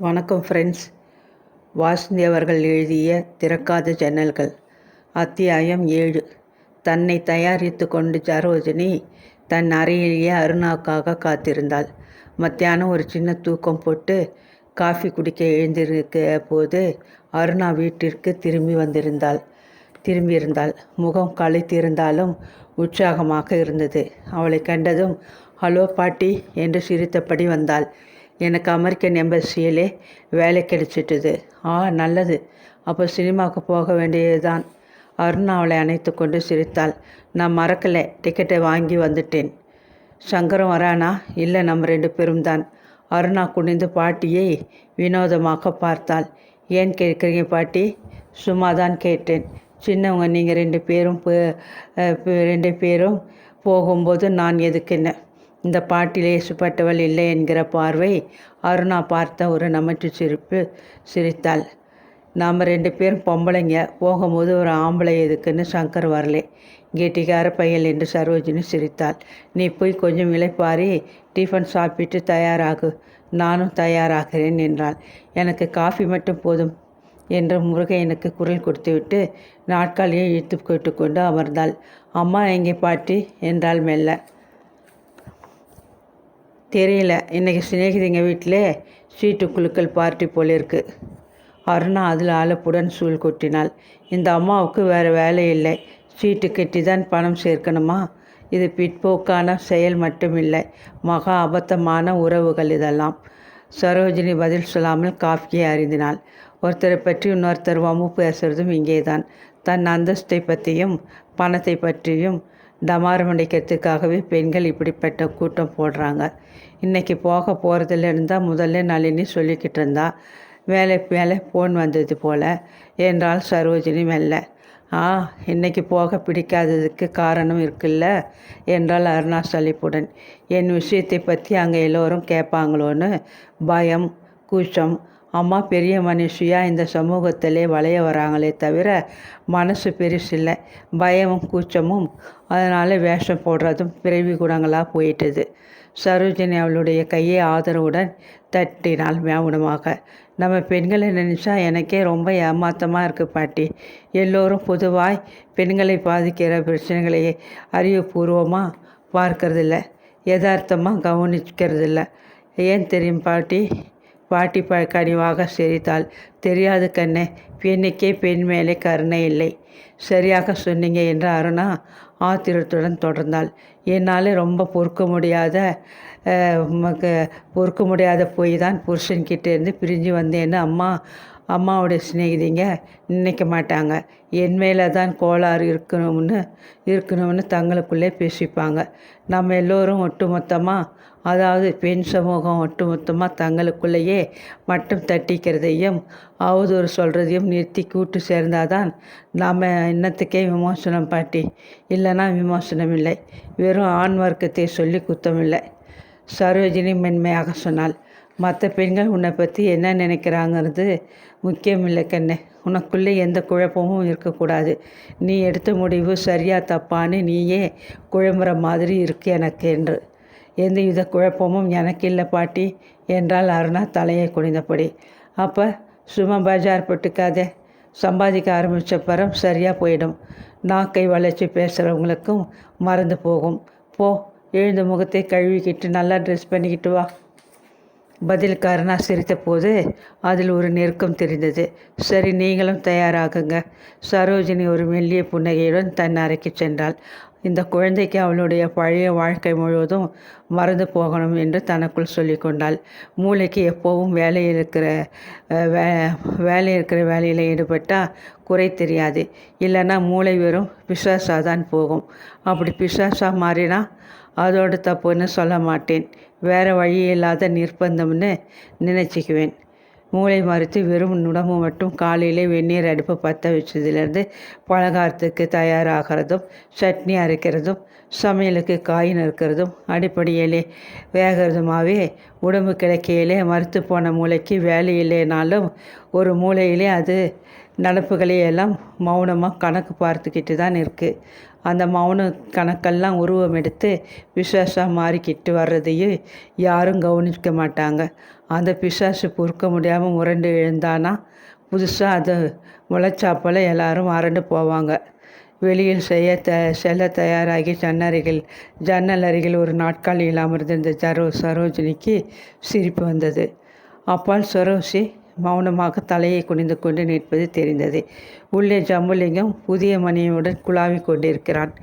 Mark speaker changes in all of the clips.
Speaker 1: வணக்கம் ஃப்ரெண்ட்ஸ் வாசந்தி அவர்கள் எழுதிய திறக்காத ஜன்னல்கள். அத்தியாயம் ஏழு. தன்னை தயாரித்து கொண்டு சரோஜினி தன் அறையிலேயே அருணாவுக்காக காத்திருந்தாள். மத்தியானம் ஒரு சின்ன தூக்கம் போட்டு காஃபி குடிக்க எழுந்திருக்க போது அருணா வீட்டிற்கு திரும்பி வந்திருந்தாள். திரும்பியிருந்தாள். முகம் களைத்திருந்தாலும் உற்சாகமாக இருந்தது. அவளை கண்டதும் ஹலோ பாட்டி என்று சிரித்தபடி வந்தாள். எனக்கு அமெரிக்கன் எம்பசியிலே வேலை கிடைச்சிட்டுது. ஆ நல்லது. அப்போ சினிமாவுக்கு போக வேண்டியது தான் அருணா அவளை அணைத்து கொண்டு சிரித்தாள். நான் மறக்கலை. டிக்கெட்டை வாங்கி வந்துட்டேன். சங்கரம் வரானா? இல்லை நம்ம ரெண்டு பேரும் தான். அருணா குனிந்து பாட்டியை வினோதமாக பார்த்தாள். ஏன் கேட்குறீங்க பாட்டி? சும்மா தான் கேட்டேன். சின்னவங்க நீங்கள் ரெண்டு பேரும் ரெண்டு பேரும் போகும்போது நான் எதுக்குன்னு இந்த பாட்டில் இயேசுப்பட்டவள் இல்லை என்கிற பார்வை அருணா பார்த்த ஒரு நமச்சு சிரிப்பு சிரித்தாள். நாம் ரெண்டு பேரும் பொம்பளைங்க. போகும்போது ஒரு ஆம்பளை எதுக்குன்னு சங்கர் வரலே. கெட்டிக்கார பையல் என்று சரோஜினி சிரித்தாள். நீ போய் கொஞ்சம் இலைப்பாரி டிஃபன் சாப்பிட்டு தயாராகு. நானும் தயாராகிறேன் என்றாள். எனக்கு காஃபி மட்டும் போதும் என்று முருகையனுக்கு குரல் கொடுத்துவிட்டு நாட்காலியை இழுத்து கேட்டுக்கொண்டு அமர்ந்தாள். அம்மா எங்கே பாட்டி? என்றாள் மெல்ல. தெரியல. இன்றைக்கி சிநேகிதிங்க வீட்டில் ஸ்வீட்டு குழுக்கள் பார்ட்டி போல இருக்கு. அருணா அதில் அழப்புடன் சூழ் கொட்டினாள். இந்த அம்மாவுக்கு வேறு வேலை இல்லை. ஸ்வீட்டு கட்டி தான் பணம் சேர்க்கணுமா? இது பிற்போக்கான செயல் மட்டுமில்லை. மகா அபத்தமான உறவுகள் இதெல்லாம். சரோஜினி பதில் சொல்லாமல் காஃபியை அறிந்தினாள் ஒருத்தரை பற்றி இன்னொருத்தர் வம்பு பேசுகிறதும் இங்கே தான் தன் அந்தஸ்தை பற்றியும் பணத்தை பற்றியும் டமாரம் அடைக்கிறதுக்காகவே பெண்கள் இப்படிப்பட்ட கூட்டம் போடுறாங்க. இன்றைக்கி போக போகிறதுலேருந்து தான் முதல்ல நளினி சொல்லிக்கிட்டு இருந்தா. வேலை வேலை ஃபோன் வந்தது போல். என்றால் சரோஜினி மெல்ல. ஆ இன்னைக்கு போக பிடிக்காததுக்கு காரணம் இருக்குல்ல? என்றால் அருணா சலிப்புடன் என் விஷயத்தை பற்றி அங்கே எல்லோரும் கேட்பாங்களோன்னு பயம் கூச்சம். அம்மா பெரிய மனுஷியாக இந்த சமூகத்திலே வளைய வராங்களே தவிர மனசு பெருசில்லை. பயமும் கூச்சமும். அதனால் வேஷம் போடுறதும் பிறவி குணங்களாக போயிட்டுது. சரோஜினி அவளுடைய கையை ஆதரவுடன் தட்டினாள் மௌனமாக நம்ம பெண்களை நினச்சா எனக்கே ரொம்ப ஏமாத்தமாக இருக்குது பாட்டி. எல்லோரும் பொதுவாய் பெண்களை பாதிக்கிற பிரச்சனைகளை அறிவுபூர்வமாக பார்க்கறதில்ல. யதார்த்தமாக கவனிக்கிறதில்ல. ஏன் தெரியும் பாட்டி? பாட்டி ப கனிவாக சிரித்தாள். தெரியாது கண்ணே. பெண்ணுக்கே பெண் மேலே கருணை இல்லை. சரியாக சொன்னீங்க என்று அருணா ஆத்திரத்துடன் தொடர்ந்தாள். என்னால் ரொம்ப பொறுக்க முடியாத பொறுக்க முடியாத போய் தான் புருஷன்கிட்டேருந்து பிரிஞ்சு வந்தேன்னு அம்மா அம்மாவுடைய சிநேகிதிங்க நினைக்க மாட்டாங்க. என் மேலே தான் கோளாறு இருக்கணும்னு இருக்கணும்னு தங்களுக்குள்ளே பேசிப்பாங்க. நம்ம எல்லோரும் ஒட்டுமொத்தமாக அதாவது பெண் சமூகம் ஒட்டுமொத்தமாக தங்களுக்குள்ளேயே மட்டும் தட்டிக்கிறதையும் அவதூறு சொல்கிறதையும் நிறுத்தி கூட்டு சேர்ந்தாதான் நாம் இன்னத்துக்கே விமோசனம் பாட்டி. இல்லைன்னா விமோசனம் இல்லை. வெறும் ஆண் வர்க்கத்தை சொல்லி குத்தமில்லை. சரோஜினி மென்மையாக சொன்னாள். மற்ற பெண்கள் உன்னை பற்றி என்ன நினைக்கிறாங்கிறது முக்கியமில்லை கண்ணே. உனக்குள்ளே எந்த குழப்பமும் இருக்கக்கூடாது. நீ எடுத்த முடிவு சரியாக தப்பான்னு நீயே குழம்புற மாதிரி இருக்கு எனக்கு என்று. எந்த வித குழப்பமும் எனக்கு இல்லை பாட்டி என்றால் அருணா தலையை குனிந்தபடி. அப்போ சும்மா பஜார் போட்டுக்காதே. சம்பாதிக்க ஆரம்பித்த பரம் சரியாக போயிடும். நாக்கை வளைச்சி பேசுகிறவங்களுக்கும் மறந்து போகும். போ எழுந்த முகத்தை கழுவிக்கிட்டு நல்லா ட்ரெஸ் பண்ணிக்கிட்டு வா. பதில் சிரித்த சிரித்தபோது அதில் ஒரு நெருக்கம் தெரிந்தது. சரி நீங்களும் தயாராகுங்க. சரோஜினி ஒரு மெல்லிய புன்னகையுடன் தன் அறைக்கு சென்றாள். இந்த குழந்தைக்கு அவளுடைய பழைய வாழ்க்கை முழுவதும் மறந்து போகணும் என்று தனக்குள் சொல்லி கொண்டாள். மூளைக்கு எப்போவும் வேலை இருக்கிற வே வேலை இருக்கிற வேலையில் ஈடுபட்டால் குறை தெரியாது. இல்லைன்னா மூளை வெறும் பிசாசாக தான் போகும். அப்படி பிசாசாக மாறினா அதோட தப்புன்னு சொல்ல மாட்டேன். வேறு வழி இல்லாத நிர்பந்தம்னு நினச்சிக்குவேன். மூளை மறுத்து வெறும் உடம்பு மட்டும் காலையிலே வெந்நீர் அடுப்பு பற்ற வச்சதுலேருந்து பலகாரத்துக்கு தயாராகிறதும் சட்னி அரைக்கிறதும் சமையலுக்கு காய் நறுக்கிறதும் அடிப்படையிலே வேகிறதுமாவே உடம்பு கிடைக்கையிலே மறுத்து போன மூளைக்கு வேலை இல்லைனாலும் ஒரு மூளையிலே அது நடப்புகளையெல்லாம் மௌனமாக கணக்கு பார்த்துக்கிட்டு தான் இருக்குது அந்த மௌன கணக்கெல்லாம் உருவம் எடுத்து பிசாசாக மாறிக்கிட்டு வர்றதையே யாரும் கவனிக்க மாட்டாங்க. அந்த பிசாசு பொறுக்க முடியாமல் முரண்டு எழுந்தானா? புதுசாக அது முளைச்சாப்போல் எல்லாரும் அரண்டு போவாங்க. வெளியில் செய்ய த செல்ல தயாராகி ஜன்னருகில் ஜன்னல் அருகில் ஒரு நாட்காலியில் அமர்ந்திருந்த ஜரோ சரோஜினிக்கு சிரிப்பு வந்தது. அப்பால் சரோஜி மௌனமாக தலையை குனிந்து கொண்டு நிற்பது தெரிந்தது. உள்ளே ஜம்புலிங்கம் புதிய மணியுடன் குழாவிக் கொண்டிருக்கிறான்.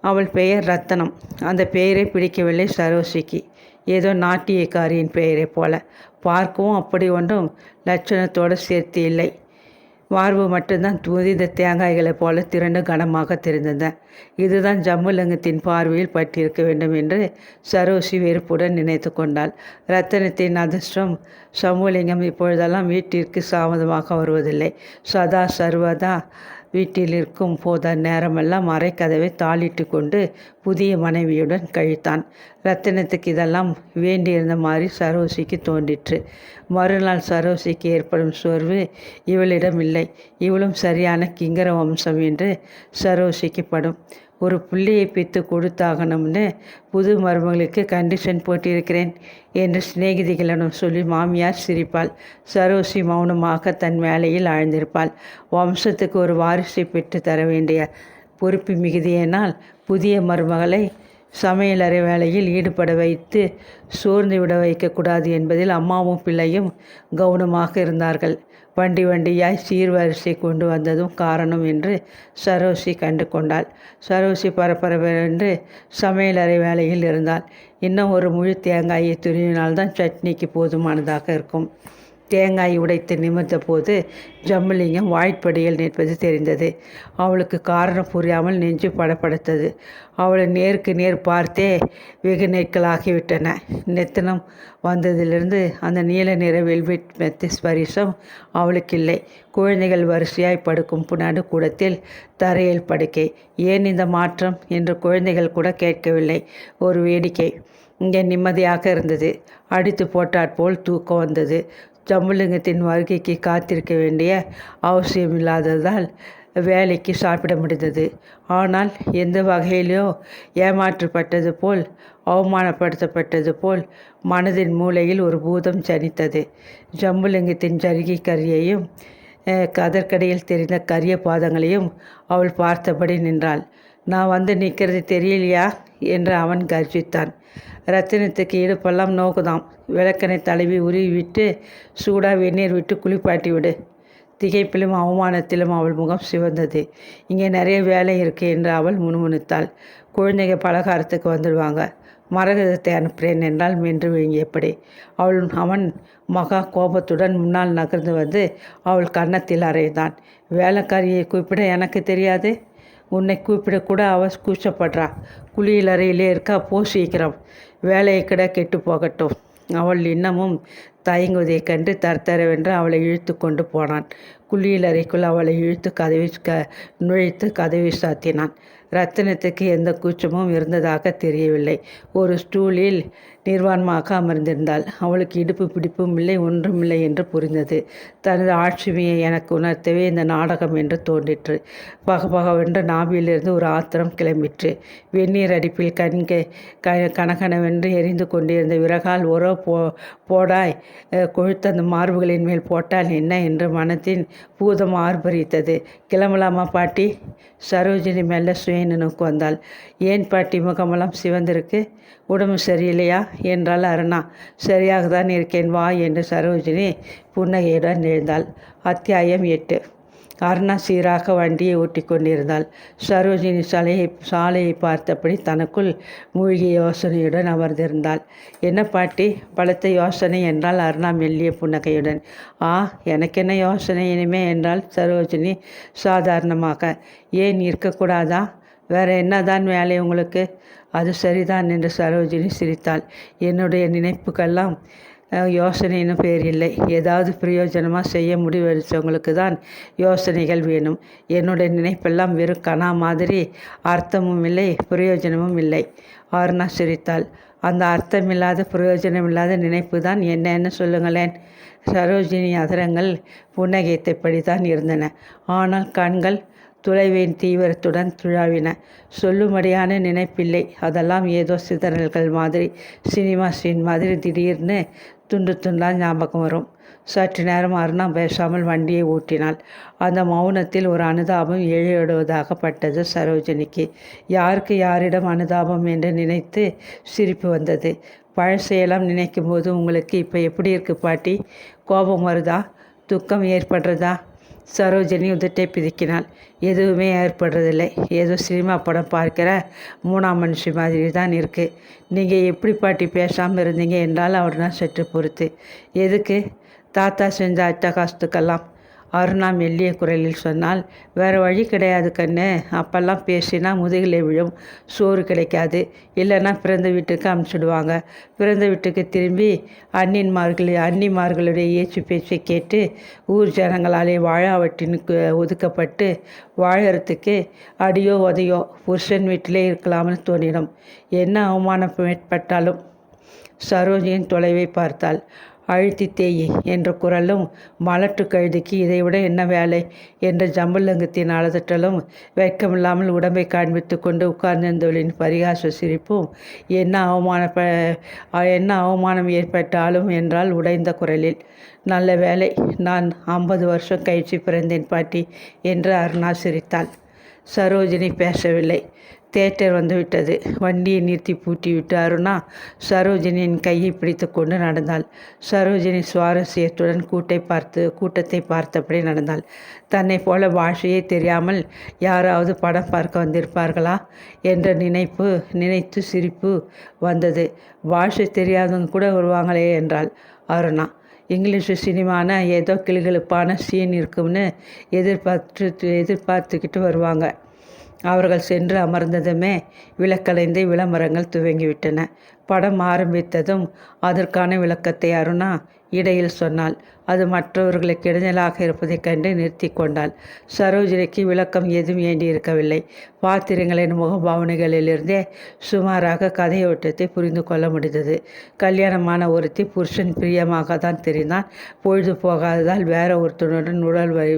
Speaker 1: அவள் பெயர் ரத்தனம். அந்த பெயரை பிடிக்கவில்லை சரோசிக்கு ஏதோ நாட்டியக்காரியின் பெயரைப் போல. பார்க்கவும் அப்படி ஒன்றும் லட்சணத்தோடு சேர்த்து இல்லை. மார்பு மட்டும்தான் துதித தேங்காய்களைப் போல திரண்டு கனமாக தெரிந்தது இதுதான் ஜம்முலிங்கத்தின் பார்வையில் பட்டிருக்க வேண்டும் என்று சரோசி வெறுப்புடன் நினைத்து கொண்டாள். ரத்தனத்தின் அதிர்ஷ்டம் சம்முலிங்கம் இப்பொழுதெல்லாம் வீட்டிற்கு சாமதமாக வருவதில்லை. சதா சர்வதா வீட்டில் இருக்கும் போத நேரமெல்லாம் மறைக்கதவை தாளிட்டு கொண்டு புதிய மனைவியுடன் கழித்தான். ரத்தினத்துக்கு இதெல்லாம் வேண்டியிருந்த மாதிரி சரோசிக்கு தோன்றிற்று. மறுநாள் சரோசிக்கு ஏற்படும் சோர்வு இவளிடம் இல்லை இவளும் சரியான கிங்கர வம்சம் என்று சரோசிக்கு படும். ஒரு புள்ளியை பித்து கொடுத்தாகணும்னு புது மருமகளுக்கு கண்டிஷன் போட்டிருக்கிறேன் என்று சிநேகிதிகளிடம் சொல்லி மாமியார் சிரிப்பாள். சரோசி மௌனமாக தன் வேலையில் ஆழ்ந்திருப்பாள். வம்சத்துக்கு ஒரு வாரிசை பெற்று தர வேண்டிய பொறுப்பு மிகுதியினால் புதிய மருமகளை சமையலறை வேலையில் ஈடுபட வைத்து சோர்ந்து விட வைக்கக்கூடாது என்பதில் அம்மாவும் பிள்ளையும் கவனமாக இருந்தார்கள். வண்டி வண்டியாய் சீர்வரிசை கொண்டு வந்ததும் காரணம் என்று சரோசி கண்டு கொண்டாள் சரோசி பரபரவென்று சமையலறை வேலையில் இருந்தாள். இன்னும் ஒரு முழு தேங்காயை துருவினால்தான் சட்னிக்கு போதுமானதாக இருக்கும். தேங்காய் உடைத்து நிமிர்ந்த போது ஜம்முலிங்கம் வாய்ப்படியில் நிற்பது தெரிந்தது. அவளுக்கு காரணம் புரியாமல் நெஞ்சு படப்படுத்தது அவளை நேருக்கு நேர் பார்த்தே வெகு நாட்களாகிவிட்டன. நெத்தனம் வந்ததிலிருந்து அந்த நீல நிற வெல்வெட் மெத்த ஸ்பரிசம் அவளுக்கு இல்லை குழந்தைகள் வரிசையாய் படுக்கும் புனாடு கூடத்தில் தரையில் படுக்கை. ஏன் இந்த மாற்றம்? என்று குழந்தைகள் கூட கேட்கவில்லை. ஒரு வேடிக்கை. இங்கே நிம்மதியாக இருந்தது. அடித்து போட்டாற்போல் தூக்கம் வந்தது. ஜம்புலிங்கத்தின் வருகைக்கு காத்திருக்க வேண்டிய அவசியமில்லாததால் வேலைக்கு சாப்பிட முடிந்தது. ஆனால் எந்த வகையிலோ ஏமாற்றப்பட்டது போல் அவமானப்படுத்தப்பட்டது போல் மனதின் மூலையில் ஒரு பூதம் ஜனித்தது. ஜம்புலிங்கத்தின் ஜருகி கரியையும் கதற்கடையில் தெரிந்த கரிய பாதங்களையும் அவள் பார்த்தபடி நின்றாள். நான் வந்து நிற்கிறது தெரியலையா? என்று அவன் கர்ஜித்தான். ரத்தினத்துக்கு இடுப்பெல்லாம் நோக்குதாம். விளக்கனை தழுவி உருவி விட்டு சூடாக வெந்நீர் விட்டு குளிப்பாட்டி விடு. திகைப்பிலும் அவமானத்திலும் அவள் முகம் சிவந்தது. இங்கே நிறைய வேலை இருக்கு என்று அவள் முணுமுணுத்தாள். குழந்தைங்க பலகாரத்துக்கு வந்துடுவாங்க. மரகதத்தை அனுப்புகிறேன் என்றால் மென்று விழுங்கியபடி அவள் அவன் மகா கோபத்துடன் முன்னால் நகர்ந்து வந்து அவள் கன்னத்தில் அறைந்தான். வேலைக்காரியை கூப்பிட எனக்கு தெரியாது. உன்னை கூப்பிடக்கூட அவள் கூச்சப்படுறா. குளியலறையிலே இருக்கா போ சீக்கிரம். வேலையை கிட கெட்டு போகட்டும். அவள் இன்னமும் தயங்குவதைக் கண்டு தரத்தரவென்று அவளை இழுத்து கொண்டு போனான். குளியலறைக்குள் அவளை இழுத்து கதவி க நுழைத்து கதவி சாத்தினான். ரத்தினத்துக்கு எந்த கூச்சமும் இருந்ததாக தெரியவில்லை. ஒரு ஸ்டூலில் நிர்வாணமாக அமர்ந்திருந்தாள். அவளுக்கு இடுப்பு பிடிப்பும் இல்லை ஒன்றுமில்லை என்று புரிந்தது. தனது ஆட்சிமையை எனக்கு உணர்த்தவே இந்த நாடகம் என்று தோன்றிற்று. பகபகவென்று நாவியிலிருந்து ஒரு ஆத்திரம் கிளம்பிற்று. வெந்நீர் அடிப்பில் கண்கை க கனகனவென்று எரிந்து கொண்டிருந்த விறகால் உறோ போ போடாய். கொழுத்த அந்த மார்புகளின் மேல் போட்டால் என்ன? என்று மனத்தின் பூதம் ஆர்ப்பரித்தது. கிளம்பலாமா பாட்டி? சரோஜினி மெல்ல சுய வந்தாள். ஏன் பாட்டி முகமெல்லாம் சிவந்திருக்கு? உடம்பு சரியில்லையா? என்றால் அருணா. சரியாக தான் இருக்கேன் வா என்று சரோஜினி புன்னகையுடன் எழுந்தாள். அத்தியாயம் எட்டு. அருணா சீராக வண்டியை ஓட்டி கொண்டிருந்தாள். சரோஜினி சாலையை சாலையை பார்த்தபடி தனக்குள் மூழ்கிய யோசனையுடன் அமர்ந்திருந்தாள். என்ன பாட்டி பலத்த யோசனை என்றால் அருணா மெல்லிய புன்னகையுடன். ஆ எனக்கு என்ன யோசனை இனிமே? என்றால் சரோஜினி சாதாரணமாக. ஏன் இருக்கக்கூடாதா? வேற என்னதான் வேலை உங்களுக்கு? அது சரிதான் என்று சரோஜினி சிரித்தாள். என்னுடைய நினைப்புக்கெல்லாம் யோசனைன்னு பேர் இல்லை. ஏதாவது பிரயோஜனமாக செய்ய முடிவெடுத்தவங்களுக்கு தான் யோசனைகள் வேணும். என்னுடைய நினைப்பெல்லாம் வெறும் கணா மாதிரி அர்த்தமும் இல்லை பிரயோஜனமும் இல்லை. ஆர்னா சிரித்தாள். அந்த அர்த்தமில்லாத பிரயோஜனமில்லாத நினைப்பு தான் என்னன்னு சொல்லுங்களேன். சரோஜினி அதரங்கள் புன்னகைத்தபடி தான் இருந்தன. ஆனால் கண்கள் துளைவின் தீவிரத்துடன் துழாவின. சொல்லும்படியான நினைப்பில்லை. அதெல்லாம் ஏதோ சிதறல்கள் மாதிரி. சினிமா சீன் மாதிரி திடீர்னு துண்டு துண்டாக ஞாபகம் வரும். சற்று நேரம் அருணா பேசாமல் வண்டியை ஊட்டினாள் அந்த மௌனத்தில் ஒரு அனுதாபம் எழுடுவதாகப்பட்டது சரோஜினிக்கு. யாருக்கு யாரிடம் அனுதாபம் என்று நினைத்து சிரிப்பு வந்தது. பழசையெல்லாம் நினைக்கும் போது உங்களுக்கு இப்போ எப்படி இருக்குது பாட்டி? கோபம் வருதா? துக்கம் ஏற்படுறதா? சரோஜினி உதட்டை பிதுக்கினாள் எதுவுமே ஏற்படுறதில்லை. ஏதோ சினிமா படம் பார்க்கிற மூணாம் மனுஷி மாதிரி தான் இருக்குது நீங்கள் எப்படி பாட்டி பேசாமல் இருந்தீங்க என்றால் அவர்னா சற்று பொறுத்து. எதுக்கு? தாத்தா செஞ்ச அட்டகாசத்துக்கெல்லாம் அருணா மெல்லிய குரலில் சொன்னால் வேறு வழி கிடையாது கண்ணு. அப்போல்லாம் பேசினா முதுகிலே விழும். சோறு கிடைக்காது. இல்லைன்னா பிறந்த வீட்டுக்கு அமுச்சிடுவாங்க. பிறந்த வீட்டுக்கு திரும்பி அண்ணின்மார்கள் அன்னிமார்களுடைய ஏச்சு பேச்சை கேட்டு ஊர் ஜனங்களாலே வாழாவட்டின்னு ஒதுக்கப்பட்டு வாழறதுக்கு அடியோ உதையோ புருஷன் வீட்டிலே இருக்கலாம்னு தோணிடும். என்ன அவமானம் ஏற்பட்டாலும் சரோஜியின் தொலைவை பார்த்தாள். அழுத்தி தேய் என்ற குரலும் மலட்டு கழுதிக்கு இதைவிட என்ன வேலை என்ற ஜம்புல்லங்கத்தின் அலதட்டலும் வெட்கமில்லாமல் உடம்பை காண்பித்து கொண்டு உட்கார்ந்திருந்தவளின் பரிகாச சிரிப்பும் என்ன அவமான என்ன அவமானம் ஏற்பட்டாலும் என்றால் உடைந்த குரலில் நல்ல வேலை நான் ஐம்பது வருஷம் கழிச்சு பிறந்தேன் பாட்டி என்று அருணா சிரித்தாள். சரோஜினி பேசவில்லை. தேட்டர் வந்துவிட்டது. வண்டியை நிறுத்தி பூட்டிவிட்டு அருணா சரோஜினியின் கையை பிடித்து கொண்டு நடந்தாள். சரோஜினி சுவாரஸ்யத்துடன் கூட்டை பார்த்து கூட்டத்தை பார்த்தபடி நடந்தாள். தன்னை போல பாஷையே தெரியாமல் யாராவது படம் பார்க்க வந்திருப்பார்களா என்ற நினைப்பு நினைத்து சிரிப்பு வந்தது. பாஷை தெரியாதவங்க கூட வருவாங்களே என்றாள் அருணா. இங்கிலீஷு சினிமான ஏதோ கிளுகிழுப்பான சீன் இருக்கும்னு எதிர்பார்த்து எதிர்பார்த்துக்கிட்டு வருவாங்க. அவர்கள் சென்று அமர்ந்ததுமே விளக்கலைந்து விளம்பரங்கள் துவங்கிவிட்டன. படம் ஆரம்பித்ததும் அதற்கான விளக்கத்தை அருணா இடையில் சொன்னாள். அது மற்றவர்களுக்கு இடைஞ்சலாக இருப்பதைக் கண்டு நிறுத்தி கொண்டாள். சரோஜினிக்கு விளக்கம் எதுவும் ஏண்டி வேண்டியிருக்கவில்லை பாத்திரங்களின் முகபாவனைகளிலிருந்தே சுமாராக கதையோட்டத்தை புரிந்து கொள்ள முடிந்தது. கல்யாணமான ஒருத்தி புருஷன் பிரியமாக தான் தெரிந்தான். பொழுது போகாததால் வேற ஒருத்தனுடன் உடல் வை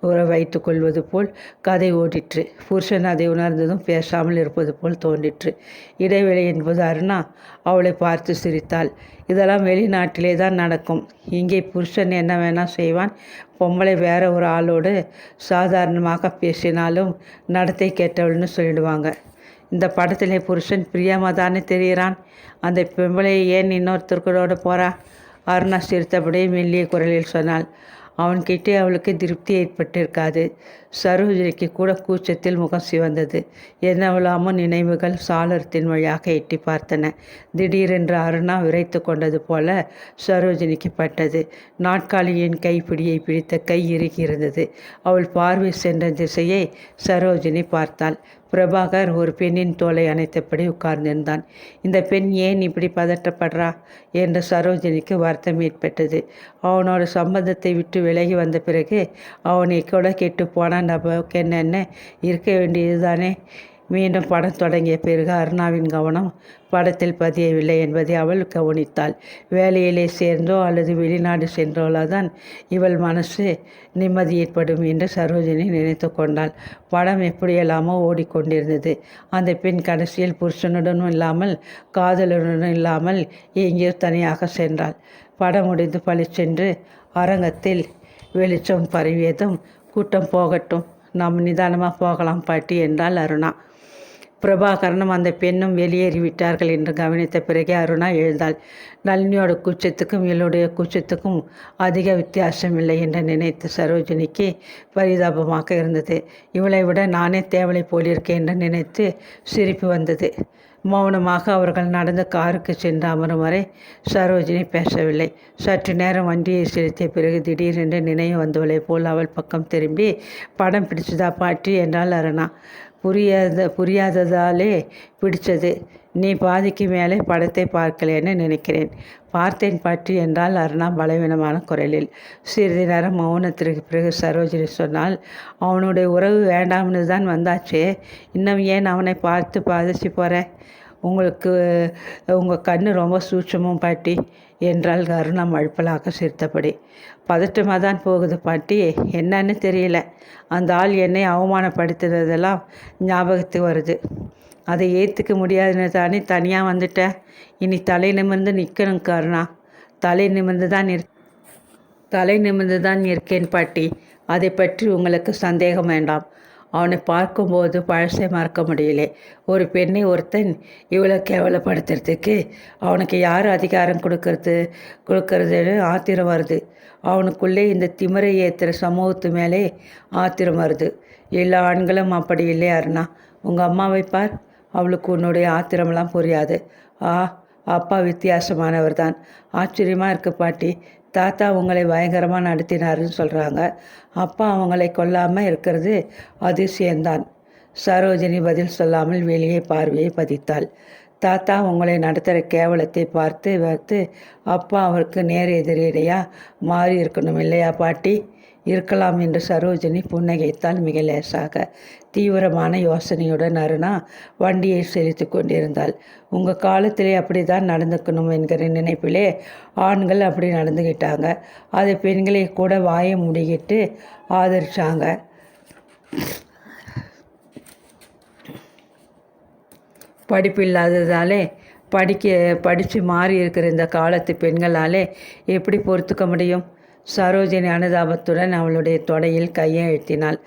Speaker 1: உறவு வைத்து கொள்வது போல் கதை ஓடிற்று. புருஷன் அதை உணர்ந்ததும் பேசாமல் இருப்பது போல் தோன்றிற்று. இடைவெளி என்பது அருணா அவளை பார்த்து சிரித்தாள். இதெல்லாம் வெளிநாட்டிலே தான் நடக்கும். இங்கே புருஷன் என்ன வேணால் செய்வான். பொம்பளை வேற ஒரு ஆளோடு சாதாரணமாக பேசினாலும் நடத்தை கேட்டவள்னு சொல்லிடுவாங்க. இந்த படத்திலே புருஷன் பிரியமாக தானே தெரிகிறான். அந்த பொம்பளை ஏன் இன்னொருத்தர்களோடு போகிறா அருணா சிரித்தபடியே மெல்லிய குரலில் சொன்னாள். அவன்கிட்டே அவளுக்கு திருப்தி ஏற்பட்டிருக்காது. சரோஜினிக்கு கூட கூச்சத்தில் முகம் சிவந்தது. என்னவளாமோ நினைவுகள் சாளரத்தின் வழியாக எட்டி பார்த்தன. திடீரென்று அருணா விரைத்து கொண்டது போல சரோஜினிக்கு பட்டது. நாட்காலியின் கைப்பிடியை பிடித்த கை இறுகியிருந்தது அவள் பார்வை சென்ற திசையை சரோஜினி பார்த்தாள். பிரபாகர் ஒரு பெண்ணின் தோலை அணைத்தபடி உட்கார்ந்திருந்தான். இந்த பெண் ஏன் இப்படி பதற்றப்படுறா? என்று சரோஜினிக்கு வருத்தம் ஏற்பட்டது. அவனோட சம்பந்தத்தை விட்டு விலகி வந்த பிறகு அவனை கூட கெட்டு போனால் நமக்கு என்னென்ன இருக்க வேண்டியது தானே மீண்டும் படம் தொடங்கிய பிறகு அருணாவின் கவனம் படத்தில் பதியவில்லை என்பதை அவள் கவனித்தாள். வேலையிலே சேர்ந்தோ அல்லது வெளிநாடு சென்றோலாதான் இவள் மனசு நிம்மதி ஏற்படும் என்று சரோஜினி நினைத்து கொண்டாள். படம் எப்படியெல்லாமோ ஓடிக்கொண்டிருந்தது. அந்த பெண் கடைசியில் புருஷனுடனும் இல்லாமல் காதலனுடனும் இல்லாமல் எங்கேயோ தனியாக சென்றாள். படம் முடிந்து பழிச்சென்று அரங்கத்தில் வெளிச்சம் பரவியதும் கூட்டம் போகட்டும் நாம் நிதானமாக போகலாம் பாட்டி என்றாள் அருணா. பிரபாகரனும் அந்த பெண்ணும் வெளியேறிவிட்டார்கள் என்று கவனித்த பிறகே அருணா எழுந்தாள். நளினியோட கூச்சத்துக்கும் இவளுடைய கூச்சத்துக்கும் அதிக வித்தியாசம் இல்லை என்று நினைத்த சரோஜினிக்கு பரிதாபமாக இருந்தது. இவளை விட நானே தேவலை போலிருக்கேன் என்று நினைத்து சிரிப்பு வந்தது. மௌனமாக அவர்கள் நடந்து காருக்கு சென்று அமரும் வரை சரோஜினி பேசவில்லை. சற்று நேரம் வண்டியை செலுத்திய பிறகு திடீரென்று நினைவு வந்தவளை போல் அவள் பக்கம் திரும்பி படம் பிடிச்சதா பாட்டி? என்றால் அருணா. புரியாத புரியாததாலே பிடிச்சது. நீ பாதிக்கு மேலே படத்தை பார்க்கலேன்னு நினைக்கிறேன். பார்த்தேன் பாட்டி என்றால் அருணா பலவீனமான குரலில். சிறிது நேரம் மௌனத்திற்கு பிறகு சரோஜினி சொன்னால் அவனுடைய உறவு வேண்டாம்னு தான் வந்தாச்சே. இன்னும் ஏன் அவனை பார்த்து பாதிச்சு போகிற உங்களுக்கு உங்கள் கண் ரொம்ப சூட்சமும் பாட்டி. என்றால் கருணா அழுப்பலாக சிரித்தபடி. பதட்டமாக தான் போகுது பாட்டி. என்னன்னு தெரியல. அந்த ஆள் என்னை அவமானப்படுத்துறதெல்லாம் ஞாபகத்துக்கு வருது. அதை ஏற்றுக்க முடியாதுன்னு தானே தனியாக வந்துட்டேன் இனி தலை நிமிர்ந்து நிற்கணும் கருணா. தலை நிமிர்ந்து தான் நிற் தலை நிமிர்ந்து தான் இருக்கேன் பாட்டி. அதை பற்றி உங்களுக்கு சந்தேகம் வேண்டாம். அவனை பார்க்கும்போது பழசை மறக்க முடியல. ஒரு பெண்ணை ஒருத்தன் இவ்வளோ கேவலப்படுத்துறதுக்கு அவனுக்கு யார் அதிகாரம் கொடுக்கறது? கொடுக்கறதுன்னு ஆத்திரம் வருது. அவனுக்குள்ளே இந்த திமிரை ஏற்றுற சமூகத்து மேலே ஆத்திரம் வருது. எல்லா ஆண்களும் அப்படி இல்லை அருணா. உங்கள் அம்மாவை பார். அவளுக்கு உன்னுடைய ஆத்திரமெல்லாம் புரியாது. ஆ அப்பா வித்தியாசமானவர் தான் ஆச்சரியமாக இருக்கு பாட்டி. தாத்தா உங்களை பயங்கரமாக நடத்தினாருன்னு சொல்கிறாங்க அப்பா அவங்களை கொல்லாமல் இருக்கிறது அதிசயம்தான். சரோஜினி பதில் சொல்லாமல் வெளியே பார்வையை பதித்தாள். தாத்தா உங்களை நடத்துகிற கேவலத்தை பார்த்து பார்த்து அப்பா அவருக்கு நேர் எதிரேடையாக மாறி இருக்கணும் இல்லையா பாட்டி? இருக்கலாம் என்று சரோஜினி புன்னகைத்தால் மிக லேசாக. தீவிரமான யோசனையுடன் அருணா வண்டியை செலுத்தி கொண்டிருந்தாள். உங்கள் காலத்திலே அப்படி தான் நடந்துக்கணும் என்கிற நினைப்பிலே ஆண்கள் அப்படி நடந்துக்கிட்டாங்க அது பெண்களை கூட வாயை முடிக்கிட்டு ஆதரிச்சாங்க. படிப்பு இல்லாததாலே படிக்க படித்து மாறி இருக்கிற இந்த காலத்து பெண்களாலே எப்படி பொறுத்துக்க முடியும்? சரோஜினி அனுதாபத்துடன் அவளுடைய தொடையில் கையை எழுத்தினாள்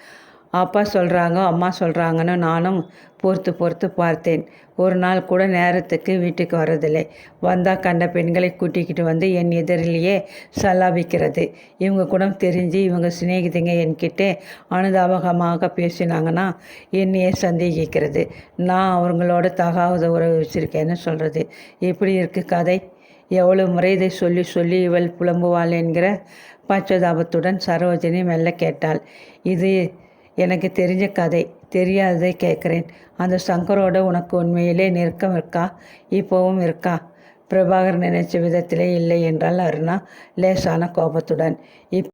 Speaker 1: அப்பா சொல்கிறாங்க அம்மா சொல்கிறாங்கன்னு நானும் பொறுத்து பொறுத்து பார்த்தேன். ஒரு நாள் கூட நேரத்துக்கு வீட்டுக்கு வரதில்லை வந்தால் கண்ட பெண்களை கூட்டிக்கிட்டு வந்து என் எதிரிலேயே சல்லாபிக்கிறது. இவங்க கூட தெரிஞ்சு இவங்க சிநேகிதிங்க என்கிட்ட அனுதாபகமாக பேசினாங்கன்னா என்னையே சந்தேகிக்கிறது. நான் அவங்களோட தகாத உறவு வச்சுருக்கேன்னு சொல்கிறது எப்படி இருக்குது கதை? எவ்வளோ முறை இதை சொல்லி சொல்லி இவள் புலம்புவாள் என்கிற பச்சதாபத்துடன் சரோஜினி மெல்ல கேட்டாள். இது எனக்கு தெரிஞ்ச கதை. தெரியாததை கேட்குறேன். அந்த சங்கரோட உனக்கு உண்மையிலே நெருக்கம் இருக்கா? இப்போவும் இருக்கா? பிரபாகர் நினைச்ச விதத்திலே இல்லை என்றால் அருணா லேசான கோபத்துடன். இப்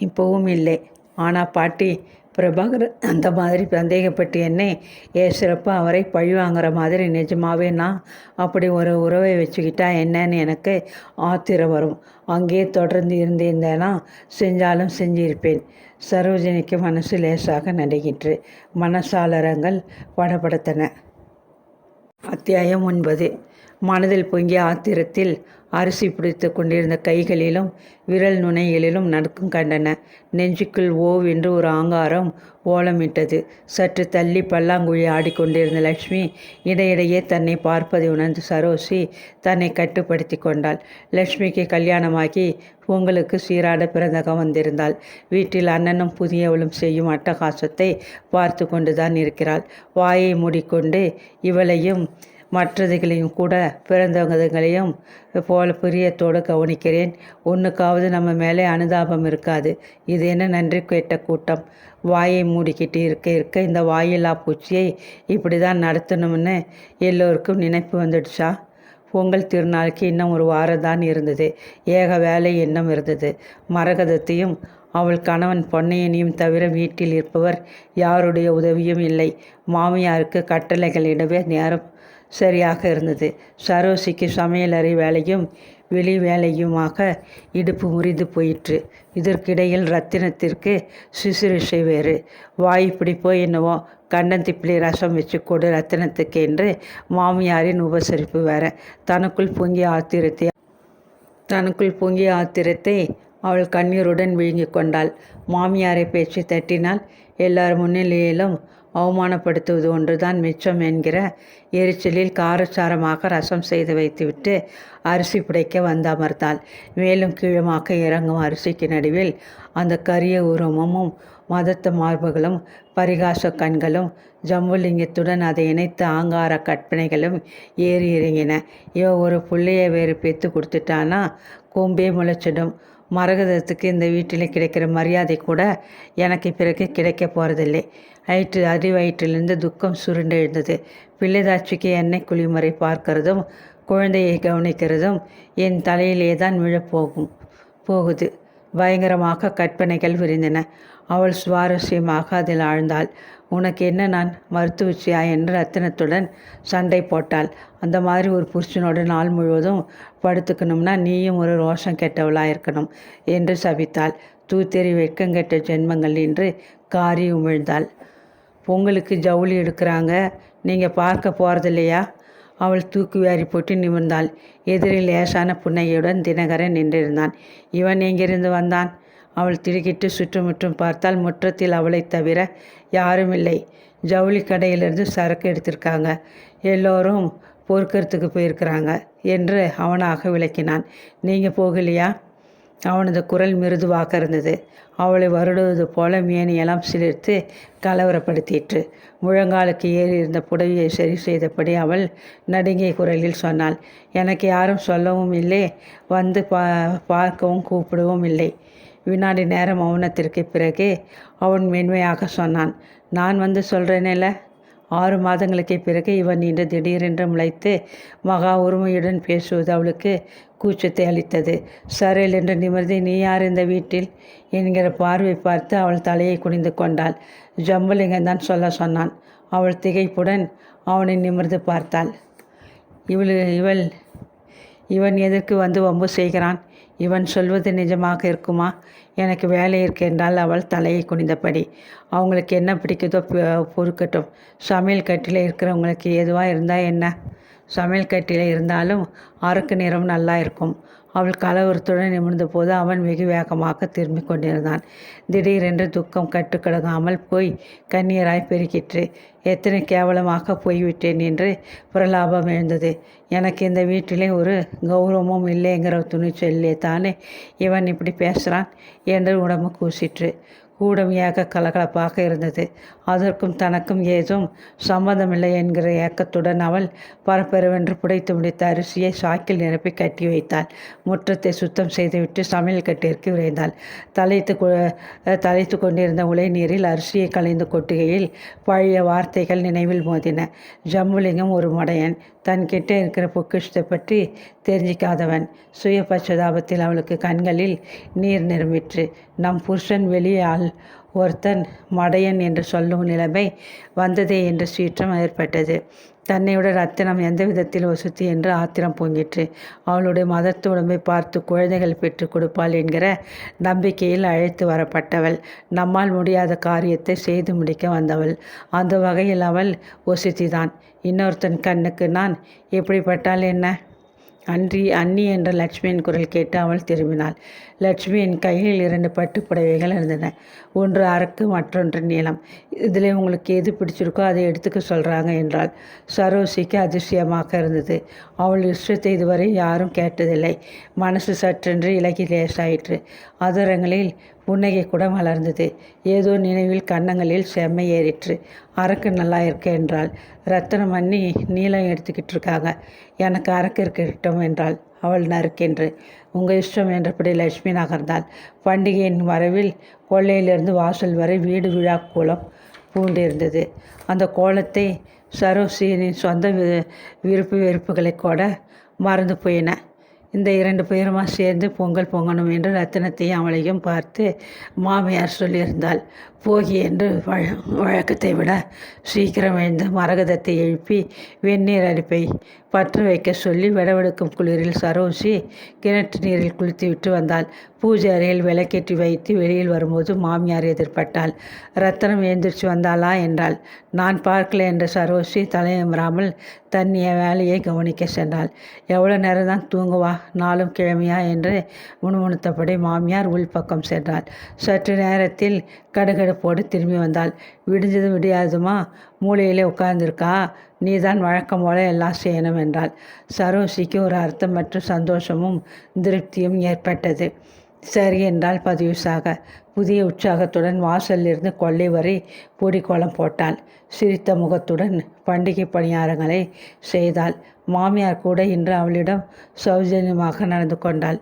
Speaker 1: இப்போவும் இல்லை. ஆனால் பாட்டி பிரபாகர் அந்த மாதிரி சந்தேகப்பட்டு என்னை ஏசுகிறப்ப அவரை பழி வாங்குற மாதிரி நிஜமாவே நான் அப்படி ஒரு உறவை வச்சுக்கிட்டா என்னன்னு எனக்கு ஆத்திரம் வரும். அங்கேயே தொடர்ந்து இருந்திருந்தேனா செஞ்சாலும் செஞ்சிருப்பேன். சரோஜினிக்கு மனசு லேசாக நடைகிற்று மனசாளரங்கள் படப்படுத்தன அத்தியாயம் ஒன்பது. மனதில் பொங்கிய ஆத்திரத்தில் அரிசி பிடித்து கொண்டிருந்த கைகளிலும் விரல் நுனைகளிலும் நடுக்கும் கண்டன. நெஞ்சுக்குள் ஓவென்று ஒரு ஆங்காரம் ஓலமிட்டது. சற்று தள்ளி பல்லாங்குழி ஆடிக்கொண்டிருந்த லட்சுமி இடையிடையே தன்னை பார்ப்பதை உணர்ந்து சரோசி தன்னை கட்டுப்படுத்தி கொண்டாள். லட்சுமிக்கு கல்யாணமாகி பொங்கலுக்கு சீராட பிறந்தகம் வந்திருந்தாள். வீட்டில் அண்ணனும் புதியவளும் செய்யும் அட்டகாசத்தை பார்த்து கொண்டுதான் இருக்கிறாள். வாயை மூடிக்கொண்டு இவளையும் மற்றதுகளையும் கூட பிறந்தவங்களையும் போல பிரியத்தோடு கவனிக்கிறேன். ஒன்றுக்காவது நம்ம மேலே அனுதாபம் இருக்காது. இது என்ன நன்றி கேட்ட கூட்டம்? வாயை மூடிக்கிட்டு இருக்க இருக்க இந்த வாயில்லா பூச்சியை இப்படி தான் நடத்தணும்னு எல்லோருக்கும் நினைப்பு வந்துடுச்சா? பொங்கல் திருநாளுக்கு இன்னும் ஒரு வாரம் தான் இருந்தது. ஏக வேலை இன்னும் இருந்தது. மரகதத்தையும் அவள் கணவன் பொன்னையனையும் தவிர வீட்டில் இருப்பவர் யாருடைய உதவியும் இல்லை. மாமியாருக்கு கட்டளைகளிடவே நேரம் சரியாக இருந்தது. சரோசிக்கு சமையலறை வேலையும் வெளி வேலையுமாக இடுப்பு முறிந்து போயிற்று. இதற்கிடையில் ரத்தினத்திற்கு சிசுரிசை வேறு. வாய் பிடிப்போ என்னவோ கண்டந்திப்பிளி ரசம் வச்சு கொடு ரத்தினத்துக்கு என்று மாமியாரின் உபசரிப்பு வேற. தனக்குள் பொங்கிய ஆத்திரத்தை தனக்குள் பொங்கிய ஆத்திரத்தை அவள் கண்ணீருடன் விழுங்கி கொண்டாள். மாமியாரை பேச்சு தட்டினால் எல்லார் முன்னிலையிலும் அவமானப்படுத்துவது ஒன்றுதான் மிச்சம் என்கிற எரிச்சலில் காரசாரமாக ரசம் செய்து வைத்துவிட்டு அரிசி புடைக்க வந்தமர்ந்தாள் மேலும் கீழமாக இறங்கும் அரிசிக்கு நடுவில் அந்த கரிய உருவமும் மதத்த மார்புகளும் பரிகாச கண்களும் ஜம்புலிங்கத்துடன் அதை இணைத்த ஆங்கார கற்பனைகளும் ஏறி இறங்கின. இவ ஒரு பிள்ளையை வேறு பெற்று கொடுத்துட்டானா? கொம்பே முளைச்சிடும். மரகதத்துக்கு இந்த வீட்டில் கிடைக்கிற மரியாதை கூட எனக்கு பிறகு கிடைக்க போகிறதில்லை வயிற்று அறிவயிற்றிலிருந்து துக்கம் சுருண்டெழுந்தது. பிள்ளைதாட்சிக்கு எண்ணெய் குளிமுறை பார்க்கறதும் குழந்தையை கவனிக்கிறதும் என் தலையிலே தான் விழப்போகும் போகுது. பயங்கரமாக கற்பனைகள் விரிந்தன. அவள் சுவாரஸ்யமாக அதில் ஆழ்ந்தாள். உனக்கு என்ன நான் மருத்துவச்சியா என்று ரத்தினத்துடன் சண்டை போட்டாள். அந்த மாதிரி ஒரு புருஷனோட நாள் முழுவதும் படுத்துக்கணும்னா நீயும் ஒரு ரோஷம் கெட்டவளாக இருக்கணும் என்று சபித்தாள். தூத்தெறி வெட்கங்கெட்ட ஜென்மங்கள் என்று காரி உமிழ்ந்தாள். பொங்கலுக்கு ஜவுளி எடுக்கிறாங்க. நீங்கள் பார்க்க போகிறதில்லையா அவள் தூக்கு வாரி போட்டு நிமிர்ந்தாள். எதிரில் லேசான புன்னகையுடன் தினகரன் நின்றிருந்தான். இவன் எங்கிருந்து வந்தான்? அவள் திடுக்கிட்டு சுற்றுமுற்றும் பார்த்தால் முற்றத்தில் அவளைத் தவிர யாரும் இல்லை ஜவுளி கடையிலிருந்து சரக்கு எடுத்திருக்காங்க. எல்லோரும் பொறுக்கிறதுக்கு போயிருக்கிறாங்க என்று அவனாக விளக்கினான். நீங்கள் போகலையா? அவனது குரல் மிருதுவாக இருந்தது. அவளை வருடுவது போல மேனியெல்லாம் சிலிர்த்து கலவரப்படுத்திற்று. முழங்காலுக்கு ஏறி இருந்த புடவையை சரி செய்தபடி அவள் நடுங்கிய குரலில் சொன்னாள். எனக்கு யாரும் சொல்லவும் இல்லை வந்து பா பார்க்கவும் கூப்பிடவும் இல்லை. வினாடி நேரம் மௌனத்திற்கு பிறகு அவன் மென்மையாக சொன்னான். நான் வந்து சொல்கிறேனில்ல ஆறு மாதங்களுக்கு பிறகு இவன் இன்று திடீரென்று முளைத்து மகா உரிமையுடன் பேசுவது அவளுக்கு கூச்சத்தை அளித்தது. சரையில் என்று நிமிர்ந்து நீ யார் இந்த வீட்டில்? என்கிற பார்வை பார்த்து அவள் தலையை குனிந்து கொண்டாள். ஜம்புலிங்கம் தான் சொல்ல சொன்னான். அவள் திகைப்புடன் அவனை நிமிர்ந்து பார்த்தாள். இவள் இவள் இவன் எதற்கு வந்து வம்பு செய்கிறான்? இவன் சொல்வது நிஜமாக இருக்குமா? எனக்கு வேலை இருக்கென்றால் அவள் தலையை குனிந்தபடி. அவங்களுக்கு என்ன பிடிக்குதோ பொறுக்கட்டும். சமையல் கட்டில் இருக்கிறவங்களுக்கு எதுவாக இருந்தால் என்ன? சமையல் கட்டில் இருந்தாலும் அறுக்கு நிறம் நல்லா இருக்கும். அவள் கலவரத்துடன் நிமிர்ந்த போது அவன் வெகு வேகமாக திரும்பி கொண்டிருந்தான். திடீரென்று துக்கம் கட்டுக்கடங்காமல் போய் கண்ணீராய் பெருகிற்று. எத்தனை கேவலமாக போய்விட்டேன் என்று பிரலாபம் எழுந்தது. எனக்கு இந்த வீட்டிலே ஒரு கௌரவமும் இல்லைங்கிற துணிச்சல்லே தானே? இவன் இப்படி பேசுகிறான் என்று உடம்பு கூசிற்று. கூடம் ஏக கலகலப்பாக இருந்தது. அதற்கும் தனக்கும் ஏதும் சம்பந்தமில்லை என்கிற ஏக்கத்துடன் அவள் பரப்பெருவென்று புடைத்து முடித்த அரிசியை சாக்கில் நிரப்பி கட்டி வைத்தாள். முற்றத்தை சுத்தம் செய்துவிட்டு சமையல் கட்டிற்கு விரைந்தாள். தலைத்து தலைத்து கொண்டிருந்த உலை நீரில் அரிசியை கலைந்து கொட்டுகையில் பழைய வார்த்தைகள் நினைவில் மோதின. ஜம்முலிங்கம் ஒரு மடையன். தன்கிட்ட இருக்கிற பொக்கிஷத்தை பற்றி தெரிஞ்சிக்காதவன். சுய பச்சதாபத்தில் அவளுக்கு கண்களில் நீர் நிரம்பிற்று. நம் புருஷன் வெளியே ஆள் ஒருத்தன் மடையன் என்று சொல்லும் நிலைமை வந்ததே என்று சீற்றம் ஏற்பட்டது. தன்னையோட ரத்தினம் எந்த விதத்தில் வசுத்தி என்று ஆத்திரம் பொங்கிற்று. அவளுடைய மதத்து உடம்பை பார்த்து குழந்தைகள் பெற்றுக் கொடுப்பாள் என்கிற நம்பிக்கையில் அழைத்து வரப்பட்டவள். நம்மால் முடியாத காரியத்தை செய்து முடிக்க வந்தவள். அந்த வகையில் அவள் ஒசுத்திதான். இன்னொருத்தன் கண்ணுக்கு நான் எப்படிப்பட்டால் என்ன? அன்றி அன்னி என்ற லட்சுமியின் குரல் கேட்டு அவள் திரும்பினாள். லட்சுமியின் கையில் இரண்டு பட்டு புடவைகள் இருந்தன. ஒன்று அரக்கு மற்றொன்று நீளம். இதில் உங்களுக்கு எது பிடிச்சிருக்கோ அதை எடுத்துக்க சொல்கிறாங்க என்றாள். சரோசிக்கு அதிசயமாக இருந்தது. அவள் இஷ்டத்தை இதுவரை யாரும் கேட்டதில்லை. மனசு சற்றென்று இலகி லேசாயிற்று. அதரங்களில் புன்னகை கூட மலர்ந்தது. ஏதோ நினைவில் கன்னங்களில் செம்மை ஏறிற்று. அரக்கு நல்லா இருக்கு என்றாள். ரத்தனம் பண்ணி நீளம் எடுத்துக்கிட்டு இருக்காங்க எனக்கு அரக்கு இருக்கட்டும் என்றாள். அவள் நறுக்கென்று. உங்கள் இஷ்டம் என்றபடி லட்சுமி நகர்ந்தாள். பண்டிகையின் வரவில் கொள்ளையிலிருந்து வாசல் வரை வீடு விழா கோலம் பூண்டிருந்தது. அந்த கோலத்தை சரோசியனின் சொந்த விருப்பு வெறுப்புகளை கூட மறந்து போயின. இந்த இரண்டு பேருமா சேர்ந்து பொங்கல் பொங்கணும் என்று ரத்தினத்தையும் அவளையும் பார்த்து மாமியார் சொல்லியிருந்தாள் போகி என்று வழ வழக்கத்தை விட சீக்கிரம் எழுந்து மரகதத்தை எழுப்பி வெந்நீர் அடுப்பை பற்று வைக்க சொல்லி விடவெடுக்கும் குளிரில் சரோசி கிணற்று நீரில் குளித்து விட்டு வந்தாள். பூஜை அறையில் விளக்கேற்றி வைத்து வெளியில் வரும்போது மாமியார் எதிர்பட்டாள். ரத்தனம் எழுந்திரிச்சு வந்தாளா என்றாள். நான் பார்க்கல என்ற சரோசி தலையமராமல் தன் வேலையை கவனிக்க சென்றாள். எவ்வளோ நேரம் தான் தூங்குவா? நாளும் கிழமையா? என்று முணுமுணுத்தபடி மாமியார் உள்பக்கம் சென்றாள். சற்று நேரத்தில் கடுகடுப்போடு திரும்பி வந்தாள். விடிஞ்சதும் விடியாதுமா மூலையிலே உட்கார்ந்துருக்கா? நீ தான் வழக்கம் போல எல்லாம் செய்யணும் என்றாள். சரோசிக்கு ஒரு அர்த்தம் மற்றும் சந்தோஷமும் திருப்தியும் ஏற்பட்டது. சரி என்றால் பதிவு சாக. புதிய உற்சாகத்துடன் வாசலிலிருந்து கொள்ளை வரை பூடிக்கோளம் போட்டாள். சிரித்த முகத்துடன் பண்டிகை பணியாரங்களை செய்தாள். மாமியார் கூட இன்று அவளிடம் சௌஜன்யமாக நடந்து கொண்டாள்.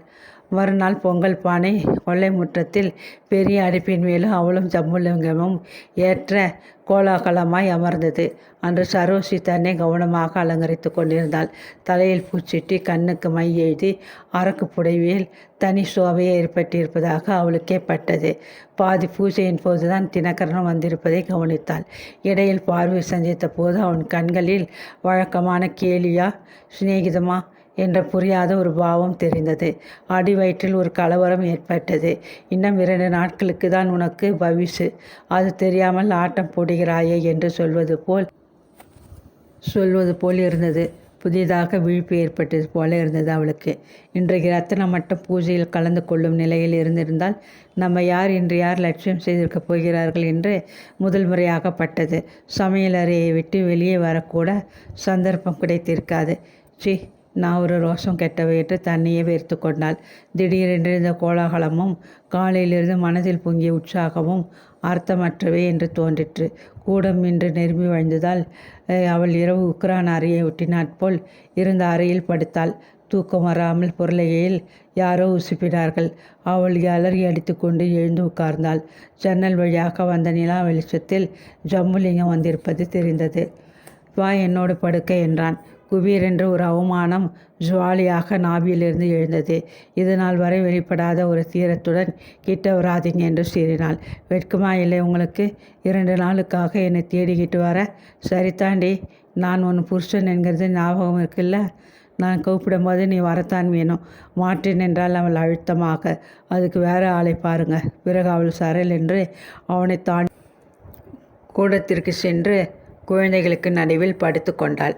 Speaker 1: மறுநாள் பொங்கல் பானை கொல்லை முற்றத்தில் பெரிய அடுப்பின் மேலும் அவளும் ஜம்முலிங்கமும் ஏற்ற கோலாகலமாய் அமர்ந்தது. அன்று சரோசி தன்னை கவனமாக அலங்கரித்து கொண்டிருந்தாள். தலையில் பூச்சிட்டு கண்ணுக்கு மை எழுதி அரக்கு புடவையில் தனி சோபையை ஏற்பட்டிருப்பதாக அவளுக்கே பட்டது. பாதி பூஜையின் போதுதான் தினகரனும் வந்திருப்பதை கவனித்தாள். இடையில் பார்வை சந்தித்த போது அவன் கண்களில் வழக்கமான கேலியா சிநேகிதமா என்ற புரியாத ஒரு பாவம் தெரிந்தது. அடிவயிற்றில் ஒரு கலவரம் ஏற்பட்டது. இன்னும் இரண்டு நாட்களுக்கு தான் உனக்கு பவிசு. அது தெரியாமல் ஆட்டம் போடுகிறாயே என்று சொல்வது போல் சொல்வது போல் இருந்தது. புதிதாக விழிப்பு ஏற்பட்டது போல இருந்தது அவளுக்கு. இன்றைக்கு ரத்தனம் மட்டும் பூஜையில் கலந்து கொள்ளும் நிலையில் இருந்திருந்தால் நம்ம யார் இன்று யார் லட்சியம் செய்திருக்கப் போகிறார்கள் என்று முதல் முறையாகப்பட்டது சமையலறையை விட்டு வெளியே வரக்கூட சந்தர்ப்பம் கிடைத்திருக்காது. சி ஒரு ரோஷம் கெட்டவ என்று தன்னையே வெறுத்து கொண்டாள். திடீரென்று இந்த கோலாகலமும் காலையிலிருந்து மனதில் பொங்கிய உற்சாகமும் அர்த்தமற்றவை என்று தோன்றிற்று. கூடம் இன்று நெருங்கி வழிந்ததால் அவள் இரவு உக்ரான் அறையை ஒட்டினாற்போல் இருந்த அறையில் படுத்தாள். தூக்கம் வராமல் பொருளையில் யாரோ உசுப்பினார்கள். அவள் அலறி அடித்துக்கொண்டு எழுந்து உட்கார்ந்தாள். ஜன்னல் வழியாக வந்த நிலா வெளிச்சத்தில் ஜம்முலிங்கம் வந்திருப்பது தெரிந்தது. வா என்னோடு படுக்க என்றான். குபீரென்று ஒரு அவமானம் ஜுவாலியாக நாபியிலிருந்து எழுந்தது. இதுநாள் வரை வெளிப்படாத ஒரு தீரத்துடன் கிட்ட வராதீங்க என்று சீறினாள். வெட்கமா இல்லை உங்களுக்கு? இரண்டு நாளுக்காக என்னை தேடிக்கிட்டு வர? சரிதாண்டி நான் ஒன்று புருஷன் என்கிறது ஞாபகம் இருக்குல்ல? நான் கூப்பிடும்போது நீ வரத்தான் வேணும். மாட்டேன் என்றால் அவள் அழுத்தமாக. அதுக்கு வேறு ஆளை பாருங்க. பிறகு அவள் சரல் என்று அவனை தாண்டி கூடத்திற்கு சென்று குழந்தைகளுக்கு நடுவில் படுத்து கொண்டாள்.